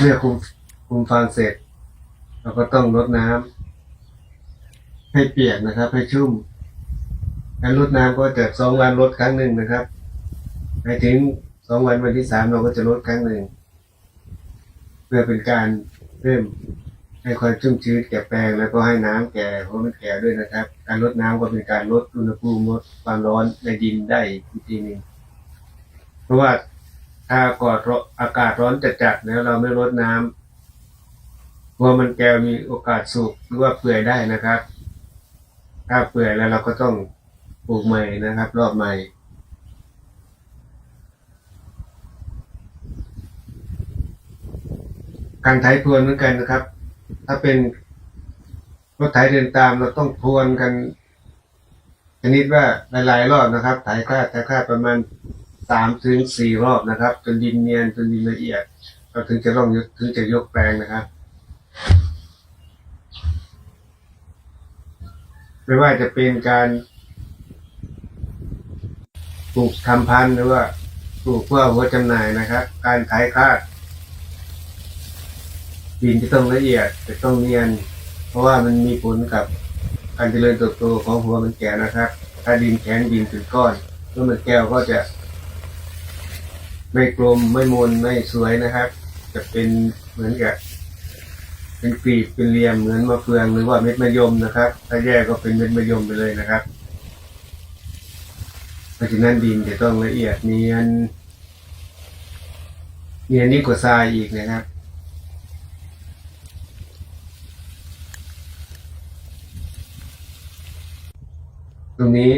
เมื่อคุมคุมฟางเสร็จ เราก็ต้องรดน้ำให้เปียกนะครับ ให้ชุ่มการรดน้ำก็จะสองวันรดครั้งหนึ่งนะครับไปถึงสองวันวันที่สามเราก็จะรดครั้งหนึ่งเพื่อเป็นการเพิ่มให้ความชุ่มชื้นแก่แปลงแล้วก็ให้น้ำแก่เพราะมันแก่ด้วยนะครับ การลดน้ำก็เป็นการลดอุณหภูมิลดความร้อนในดินได้อีกทีหนึ่งเพราะว่า อากาศร้อนอากาศร้อนจัดๆแล้วเราไม่ลดน้ำกลัวมันแก่มีโอกาสสุกหรือว่าเปื่อยได้นะครับ ถ้าเปื่อยแล้วเราก็ต้องปลูกใหม่นะครับ รอบใหม่การไถพรวนเหมือนกันนะครับ ถ้าเป็นรถไถเดินตามเราต้องพรวนกันชนิดว่าหลายๆรอบนะครับไถคลาดไถคลาดประมาณ สามถึงสี่รอบนะครับจนดินเนียนจนดินละเอียดเราถึงจะลองยกถึงจะยกแปลงนะครับไม่ว่าจะเป็นการปลูกทำพันธุ์หรือว่าปลูกเพื่อหัวจำหน่ายนะครับ การไถคาดดินจะต้องละเอียดจะต้องเนียน เพราะว่ามันมีผลกับการเจริญเติบโตของหัวมันแก่นะครับ ถ้าดินแข็งดินเป็นก้อนต้นมันแก้วก็จะ ไม่กลมไม่มนไม่สวยนะครับ จะเป็นเหมือนกับเป็นกรีบเป็นเหลี่ยมเหมือนมะเฟืองหรือว่าเม็ดมะยมนะครับ ถ้าแย่ก็เป็นเม็ดมะยมไปเลยนะครับ เพราะฉะนั้นดินจะต้องละเอียดเนียนเนียนยิ่งกว่าทรายอีกนะครับตรงนี้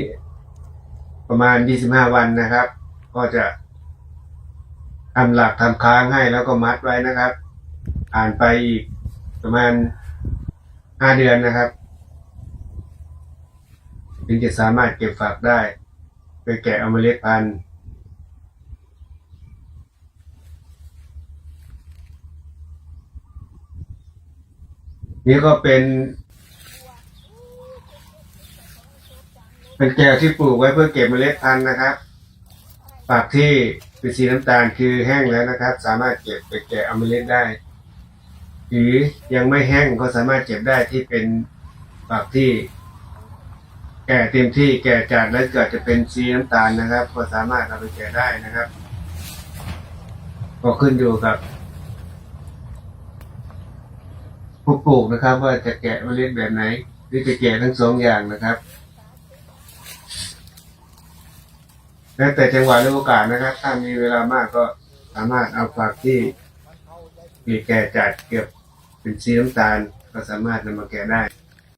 ประมาณ 25 วันนะครับ ก็จะ ทำหลักทำค้างให้แล้วก็มัดไว้นะครับ อ่านไปอีกประมาณ5เดือนนะครับ ถึงจะสามารถเก็บฝักได้ ไปแกะเอาเมล็ดพันธุ์นี่ก็เป็น เป็นแก้วที่ปลูกไว้เพื่อเก็บเมล็ดพันธุ์นะครับ ฝักที่เป็นสีน้ำตาลคือแห้งแล้วนะครับ สามารถเก็บไปแกะเอาเล็ดได้ หรือยังไม่แห้งก็สามารถเก็บได้ที่เป็นฝักที่ แก่เต็มที่แก่จัดแล้วเกิดจะเป็นสีน้ำตาลนะครับ ก็สามารถเอาไปแกะได้นะครับ ก็ขึ้นอยู่กับผู้ปลูกนะครับ ว่าจะแกะเมล็ดแบบไหนหรือจะแกะทั้งสองอย่างนะครับ แล้วแต่จังหวะและโอกาสนะครับ ถ้ามีเวลามากก็สามารถเอาฝักที่มีแก่จัดเก็บเป็นสีน้ำตาล ก็สามารถนำมาแก่ได้